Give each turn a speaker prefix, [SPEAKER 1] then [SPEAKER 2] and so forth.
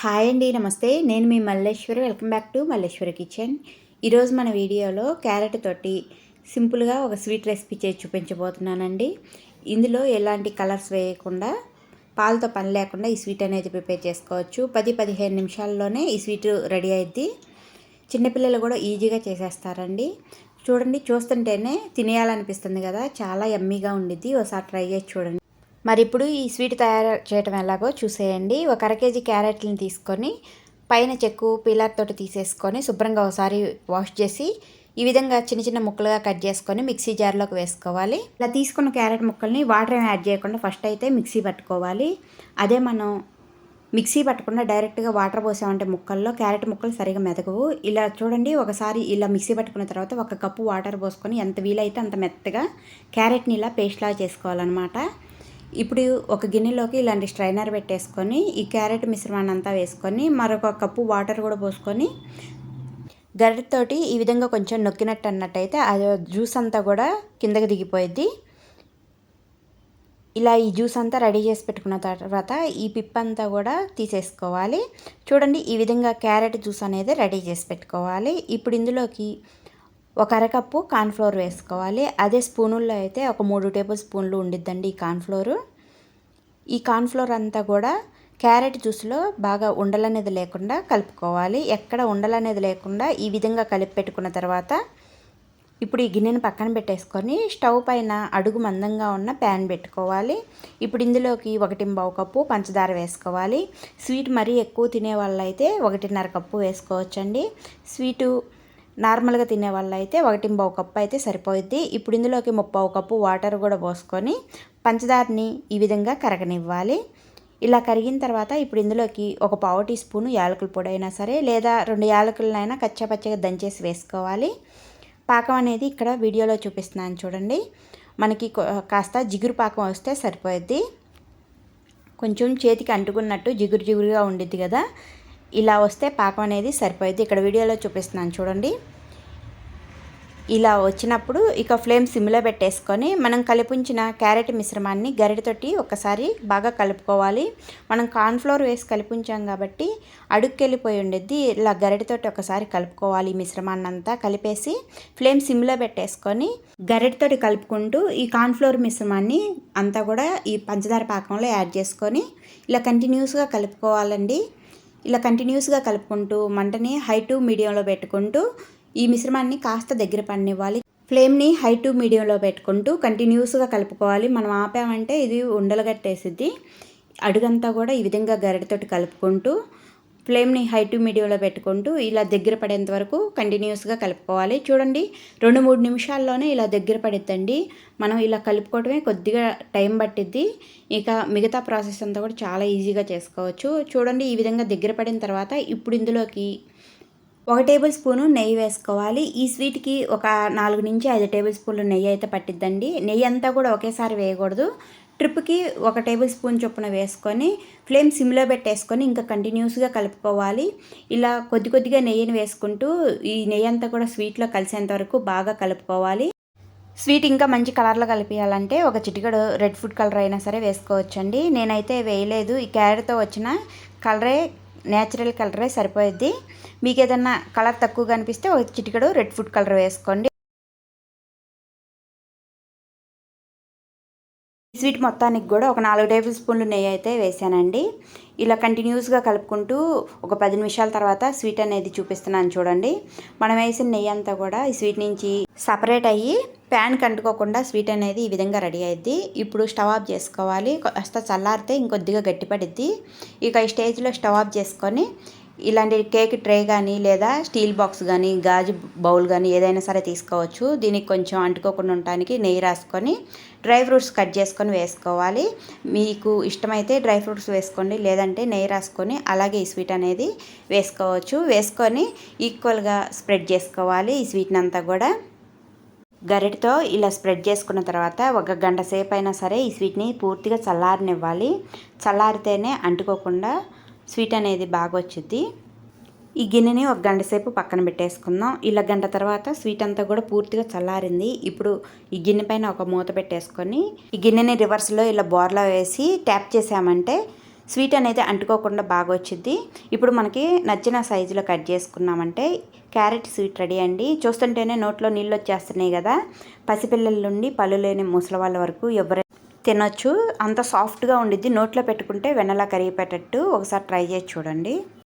[SPEAKER 1] Hi అండి నమస్తే. నేను మీ Malleswari. Welcome back to Malleswari kitchen. ఈరోజు మన వీడియోలో క్యారెట్ తోటి సింపుల్గా ఒక స్వీట్ రెసిపీ చేసి చూపించబోతున్నానండి. ఇందులో ఎలాంటి కలర్స్ వేయకుండా పాలతో పని లేకుండా ఈ స్వీట్ అనేది ప్రిపేర్ చేసుకోవచ్చు. పది పదిహేను నిమిషాల్లోనే ఈ స్వీట్ రెడీ అయింది చిన్నపిల్లలు కూడా ఈజీగా చేసేస్తారండి. చూడండి చూస్తుంటేనే తినేయాలనిపిస్తుంది కదా. చాలా ఎమ్మీగా ఉండిద్ది. ఒకసారి ట్రై చేసి చూడండి. మరి ఇప్పుడు ఈ స్వీట్ తయారు చేయడం ఎలాగో చూసేయండి. ఒక అర కేజీ క్యారెట్లను తీసుకొని పైన చెక్కు పీలర్ తోటి తీసేసుకొని శుభ్రంగా ఒకసారి వాష్ చేసి ఈ విధంగా చిన్న చిన్న ముక్కలుగా కట్ చేసుకొని మిక్సీ జార్లోకి వేసుకోవాలి. ఇలా తీసుకున్న క్యారెట్ ముక్కల్ని వాటర్ ఏమి యాడ్ చేయకుండా ఫస్ట్ అయితే మిక్సీ పట్టుకోవాలి. అదే మనం మిక్సీ పట్టకుండా డైరెక్ట్గా వాటర్ పోసామంటే ముక్కల్లో క్యారెట్ ముక్కలు సరిగా మెదగవు. ఇలా చూడండి ఒకసారి ఇలా మిక్సీ పట్టుకున్న తర్వాత ఒక కప్పు వాటర్ పోసుకొని ఎంత వీలైతే అంత మెత్తగా క్యారెట్ని ఇలా పేస్ట్లా చేసుకోవాలన్నమాట. ఇప్పుడు ఒక గిన్నెలోకి ఇలాంటి స్ట్రైనర్ పెట్టేసుకొని ఈ క్యారెట్ మిశ్రమాన్ని అంతా వేసుకొని మరొక కప్పు వాటర్ కూడా పోసుకొని గరిటతోటి ఈ విధంగా కొంచెం నొక్కినట్టు అన్నట్టయితే అది జ్యూస్ అంతా కూడా కిందకి దిగిపోయిద్ది. ఇలా ఈ జ్యూస్ అంతా రెడీ చేసి పెట్టుకున్న తర్వాత ఈ పిప్ అంతా కూడా తీసేసుకోవాలి. చూడండి ఈ విధంగా క్యారెట్ జ్యూస్ అనేది రెడీ చేసి పెట్టుకోవాలి. ఇప్పుడు ఇందులోకి ఒక అరకప్పు కార్న్ఫ్లోర్ వేసుకోవాలి. అదే స్పూనుల్లో అయితే ఒక మూడు టేబుల్ స్పూన్లు ఉండిద్దండి ఈ కార్న్ఫ్లోరు. ఈ కార్న్ఫ్లోర్ అంతా కూడా క్యారెట్ జ్యూస్లో బాగా ఉండలనేది లేకుండా కలుపుకోవాలి. ఎక్కడ ఉండలనేది లేకుండా ఈ విధంగా కలిపి పెట్టుకున్న తర్వాత ఇప్పుడు ఈ గిన్నెను పక్కన పెట్టేసుకొని స్టవ్ పైన అడుగు మందంగా ఉన్న ప్యాన్ పెట్టుకోవాలి. ఇప్పుడు ఇందులోకి ఒకటింబావు కప్పు పంచదార వేసుకోవాలి. స్వీట్ మరీ ఎక్కువ తినే వాళ్ళైతే ఒకటిన్నర కప్పు వేసుకోవచ్చండి. స్వీటు నార్మల్గా తినే వాళ్ళైతే అయితే ఒకటి పావు కప్పు అయితే సరిపోయిద్ది. ఇప్పుడు ఇందులోకి ముప్పావు కప్పు వాటర్ కూడా పోసుకొని పంచదారని ఈ విధంగా కరగనివ్వాలి. ఇలా కరిగిన తర్వాత ఇప్పుడు ఇందులోకి ఒక పావు టీ స్పూను యాలకుల పొడి అయినా సరే లేదా రెండు యాలకులనైనా కచ్చాపచ్చగా దంచేసి వేసుకోవాలి. పాకం అనేది ఇక్కడ వీడియోలో చూపిస్తున్నాను చూడండి. మనకి కాస్త జిగురు పాకం వస్తే సరిపోయిద్ది. కొంచెం చేతికి అంటుకున్నట్టు జిగురు జిగురుగా ఉండిద్ది కదా. ఇలా వస్తే పాకం అనేది సరిపోద్ది ఇక్కడ వీడియోలో చూపిస్తున్నాను చూడండి. ఇలా వచ్చినప్పుడు ఇక ఫ్లేమ్ సిమ్లో పెట్టేసుకొని మనం కలిపించిన క్యారెట్ మిశ్రమాన్ని గరిటతోటి ఒకసారి బాగా కలుపుకోవాలి. మనం కార్న్ఫ్లోర్ వేసి కలిపించాం కాబట్టి అడుక్కెళ్ళిపోయి ఉండేది ఇలా గరిటతోటి ఒకసారి కలుపుకోవాలి ఈ మిశ్రమాన్ని అంతా కలిపేసి ఫ్లేమ్ సిమ్లో పెట్టేసుకొని గరిటతోటి కలుపుకుంటూ ఈ కార్న్ఫ్లోర్ మిశ్రమాన్ని అంతా కూడా ఈ పంచదార పాకంలో యాడ్ చేసుకొని ఇలా కంటిన్యూస్గా కలుపుకోవాలండి. ఇలా కంటిన్యూస్గా కలుపుకుంటూ మంటని హై టు మీడియంలో పెట్టుకుంటూ ఈ మిశ్రమాన్ని కాస్త దగ్గర పడినివ్వాలి. ఫ్లేమ్ని హై టు మీడియంలో పెట్టుకుంటూ కంటిన్యూస్గా కలుపుకోవాలి. మనం ఆపామంటే ఇది ఉండలుగట్టేసిద్ది అడుగంతా కూడా ఈ విధంగా గరిటతోటి కలుపుకుంటూ ఫ్లేమ్ని హై టు మీడియంలో పెట్టుకుంటూ ఇలా దగ్గర పడేంత వరకు కంటిన్యూస్గా కలుపుకోవాలి. చూడండి రెండు మూడు నిమిషాల్లోనే ఇలా దగ్గర పడిద్దండి. మనం ఇలా కలుపుకోవడమే కొద్దిగా టైం పట్టిద్ది. ఇక మిగతా ప్రాసెస్ అంతా కూడా చాలా ఈజీగా చేసుకోవచ్చు. చూడండి ఈ విధంగా దగ్గర పడిన తర్వాత ఇప్పుడు ఇందులోకి ఒక టేబుల్ స్పూను నెయ్యి వేసుకోవాలి. ఈ స్వీట్కి ఒక నాలుగు నుంచి ఐదు టేబుల్ స్పూన్లు నెయ్యి అయితే పట్టిద్దండి. నెయ్యి అంతా కూడా ఒకేసారి వేయకూడదు. ట్రిప్కి ఒక టేబుల్ స్పూన్ చొప్పున వేసుకొని ఫ్లేమ్ సిమ్లో పెట్టేసుకొని ఇంకా కంటిన్యూస్గా కలుపుకోవాలి. ఇలా కొద్ది కొద్దిగా నెయ్యిని వేసుకుంటూ ఈ నెయ్యి అంతా కూడా స్వీట్లో కలిసేంత వరకు బాగా కలుపుకోవాలి. స్వీట్ ఇంకా మంచి కలర్లో కలిపియాలంటే ఒక చిటికడు రెడ్ ఫుడ్ కలర్ అయినా సరే వేసుకోవచ్చండి. నేనైతే వేయలేదు. ఈ క్యారెట్తో వచ్చిన కలరే న్యాచురల్ కలరే సరిపోయిద్ది. మీకు ఏదన్నా కలర్ తక్కువగా అనిపిస్తే ఒక చిటికడు రెడ్ ఫుడ్ కలర్ వేసుకోండి. స్వీట్ మొత్తానికి కూడా ఒక నాలుగు టేబుల్ స్పూన్లు నెయ్యి అయితే వేసానండి. ఇలా కంటిన్యూస్గా కలుపుకుంటూ ఒక పది నిమిషాల తర్వాత స్వీట్ అనేది చూపిస్తున్నాను చూడండి. మనం వేసిన నెయ్యి అంతా కూడా ఈ స్వీట్ నుంచి సపరేట్ అయ్యి ప్యాన్ కంటుకోకుండా స్వీట్ అనేది ఈ విధంగా రెడీ అయ్యిద్ది ఇప్పుడు స్టవ్ ఆఫ్ చేసుకోవాలి. కాస్త చల్లారితే ఇంకొద్దిగా గట్టిపడిద్ది. ఇక ఈ స్టేజ్లో స్టవ్ ఆఫ్ చేసుకొని ఇలాంటి కేక్ ట్రే కానీ లేదా స్టీల్ బాక్స్ కానీ గాజు బౌల్ కానీ ఏదైనా సరే తీసుకోవచ్చు. దీనికి కొంచెం అంటుకోకుండా ఉండటానికి నెయ్యి రాసుకొని డ్రై ఫ్రూట్స్ కట్ చేసుకొని వేసుకోవాలి. మీకు ఇష్టమైతే డ్రై ఫ్రూట్స్ వేసుకోండి లేదంటే నెయ్యి రాసుకొని అలాగే ఈ స్వీట్ అనేది వేసుకోవచ్చు. వేసుకొని ఈక్వల్గా స్ప్రెడ్ చేసుకోవాలి ఈ స్వీట్ని అంతా కూడా. గరిటతో ఇలా స్ప్రెడ్ చేసుకున్న తర్వాత ఒక గంట సేపు అయినా సరే ఈ స్వీట్ని పూర్తిగా చల్లారనివ్వాలి. చల్లారితేనే అంటుకోకుండా స్వీట్ అనేది బాగా వచ్చింది ఈ గిన్నెని ఒక గంట సేపు పక్కన పెట్టేసుకుందాం. ఇలా గంట తర్వాత స్వీట్ అంతా కూడా పూర్తిగా చల్లారింది. ఇప్పుడు ఈ గిన్నె పైన ఒక మూత పెట్టేసుకొని ఈ గిన్నెని రివర్స్లో ఇలా బోర్లో వేసి ట్యాప్ చేసామంటే స్వీట్ అనేది అంటుకోకుండా బాగా వచ్చింది ఇప్పుడు మనకి నచ్చిన సైజులో కట్ చేసుకున్నామంటే క్యారెట్ స్వీట్ రెడీ అండి. చూస్తుంటేనే నోట్లో నీళ్ళు వచ్చేస్తున్నాయి కదా. పసిపిల్లల నుండి పళ్ళు లేని ముసలి వాళ్ళ వరకు ఎవరైనా తినొచ్చు. అంత సాఫ్ట్గా ఉండిద్ది. నోట్లో పెట్టుకుంటే వెన్నలా కరిగిపెట్టట్టు ఒకసారి ట్రై చేసి చూడండి.